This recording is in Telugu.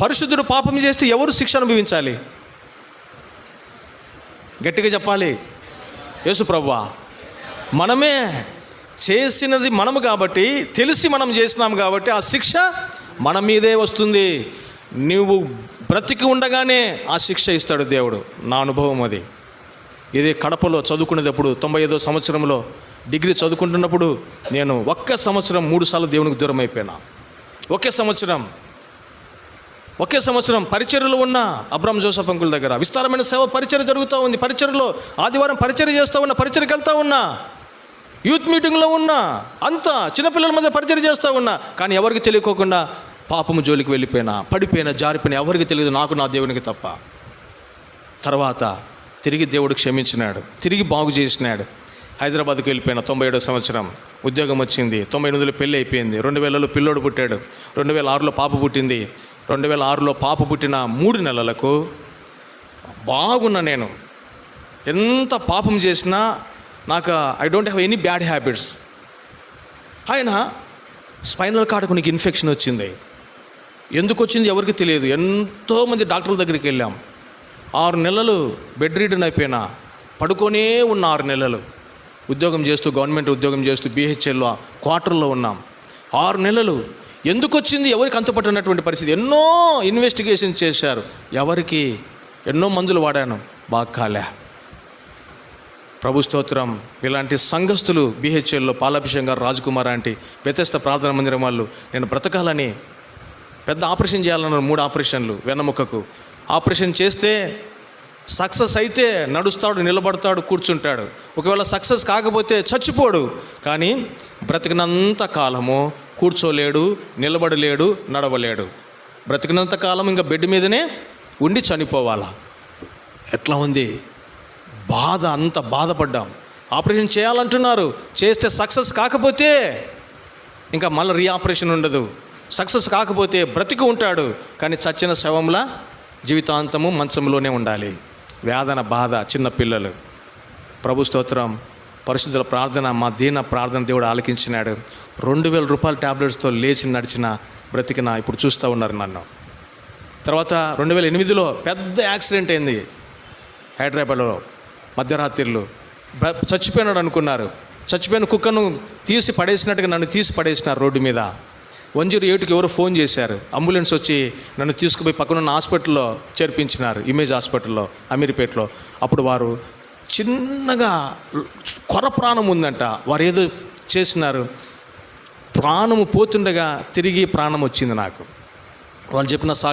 పరిశుద్ధుడు పాపం చేస్తే ఎవరు శిక్ష అనుభవించాలి? గట్టిగా చెప్పాలి. యేసు ప్రభువా మనమే చేసినది మనము కాబట్టి తెలిసి మనం చేసినాం కాబట్టి ఆ శిక్ష మన మీదే వస్తుంది. నువ్వు బ్రతికి ఉండగానే ఆ శిక్ష ఇస్తాడు దేవుడు. నా అనుభవం అది. ఇది కడపలో చదువుకునేటప్పుడు తొంభై ఐదో సంవత్సరంలో డిగ్రీ చదువుకుంటున్నప్పుడు నేను ఒక్క సంవత్సరం మూడు సార్లు దేవునికి దూరం అయిపోయినా ఒకే సంవత్సరం ఒకే సంవత్సరం పరిచర్లు ఉన్న అబ్రామ్ జోసఫ్ అంకుల దగ్గర. విస్తారమైన సేవ పరిచయం జరుగుతూ ఉంది. పరిచర్లో ఆదివారం పరిచయం చేస్తూ ఉన్నా పరిచర్యకి వెళ్తూ ఉన్నా. యూత్ మీటింగ్లో ఉన్నా. అంతా చిన్నపిల్లల మధ్య పరిచయం చేస్తూ ఉన్నా. కానీ ఎవరికి తెలియకోకుండా పాపము జోలికి వెళ్ళిపోయినా పడిపోయినా జారిపోయినా ఎవరికి తెలియదు నాకు నా దేవునికి తప్ప. తర్వాత తిరిగి దేవుడు క్షమించినాడు. తిరిగి బాగు చేసినాడు. హైదరాబాద్కి వెళ్ళిపోయిన తొంభై ఏడో సంవత్సరం ఉద్యోగం వచ్చింది. తొంభై ఎనిమిదిలో పెళ్ళి అయిపోయింది. రెండు వేలలో పిల్లోడు పుట్టాడు. రెండు వేల ఆరులో పాప పుట్టింది. రెండు వేల ఆరులో పాప పుట్టిన మూడు నెలలకు బాగున్నా నేను. ఎంత పాపం చేసినా నాకు I don't have any bad habits. ఆయన స్పైనల్ కార్డుకు నీకు ఇన్ఫెక్షన్ వచ్చింది. ఎందుకు వచ్చింది ఎవరికి తెలియదు. ఎంతోమంది డాక్టర్ల దగ్గరికి వెళ్ళాం. ఆరు నెలలు బెడ్ రీడన్ అయిపోయినా పడుకొనే ఉన్న ఆరు నెలలు. ఉద్యోగం చేస్తూ గవర్నమెంట్ ఉద్యోగం చేస్తూ బీహెచ్ఎల్లో క్వార్టర్లో ఉన్నాం. ఆరు నెలలు ఎందుకు వచ్చింది ఎవరికి అంతుపట్టినటువంటి పరిస్థితి? ఎన్నో ఇన్వెస్టిగేషన్ చేశారు. ఎవరికి? ఎన్నో మందులు వాడాను. బాగా కాలే ప్రభు స్తోత్రం. ఇలాంటి సంఘస్థులు బీహెచ్ఎల్లో పాలాభిషేకం గారు రాజకుమార్ అంటే వ్యత్యస్త ప్రార్థన మందిరం వాళ్ళు నేను బ్రతకాలని పెద్ద ఆపరేషన్ చేయాలన్నారు మూడు ఆపరేషన్లు వెన్నముక్కకు ఆపరేషన్ చేస్తే సక్సెస్ అయితే నడుస్తాడు నిలబడతాడు కూర్చుంటాడు. ఒకవేళ సక్సెస్ కాకపోతే చచ్చిపోడు. కానీ బ్రతికినంత కాలము కూర్చోలేడు నిలబడలేడు నడవలేడు. బ్రతికినంత కాలం ఇంకా బెడ్ మీదనే ఉండి చనిపోవాలా? ఎట్లా ఉంది? బాధ అంత బాధపడ్డాం. ఆపరేషన్ చేయాలంటున్నారు. చేస్తే సక్సెస్ కాకపోతే ఇంకా మళ్ళీ రీఆపరేషన్ ఉండదు. సక్సెస్ కాకపోతే బ్రతికి ఉంటాడు. కానీ చచ్చిన శవంలా జీవితాంతము మంచంలోనే ఉండాలి. వేదన బాధ చిన్న పిల్లలు. ప్రభు స్తోత్రం. పరిశుద్ధుల ప్రార్థన మా దీన ప్రార్థన దేవుడు ఆలకించినాడు. రెండు వేల రూపాయల ట్యాబ్లెట్స్తో లేచి నడిచిన బ్రతికిన ఇప్పుడు చూస్తూ ఉన్నారు నన్ను. తర్వాత రెండు వేల ఎనిమిదిలో పెద్ద యాక్సిడెంట్ అయింది హైదరాబాద్లో మధ్యరాత్రిలో. చచ్చిపోయినాడు అనుకున్నారు. చచ్చిపోయిన కుక్కను తీసి పడేసినట్టుగా నన్ను తీసి పడేసినారు రోడ్డు మీద. వన్ జీరో ఎయిట్కి ఎవరో ఫోన్ చేశారు. అంబులెన్స్ వచ్చి నన్ను తీసుకుపోయి పక్కనున్న హాస్పిటల్లో చేర్పించినారు ఇమేజ్ హాస్పిటల్లో అమీర్పేటలో. అప్పుడు వారు చిన్నగా కొర ప్రాణం ఉందంట. వారు ఏదో చేసినారు. ప్రాణము పోతుండగా తిరిగి ప్రాణం వచ్చింది నాకు. వాళ్ళు చెప్పిన సాక్షి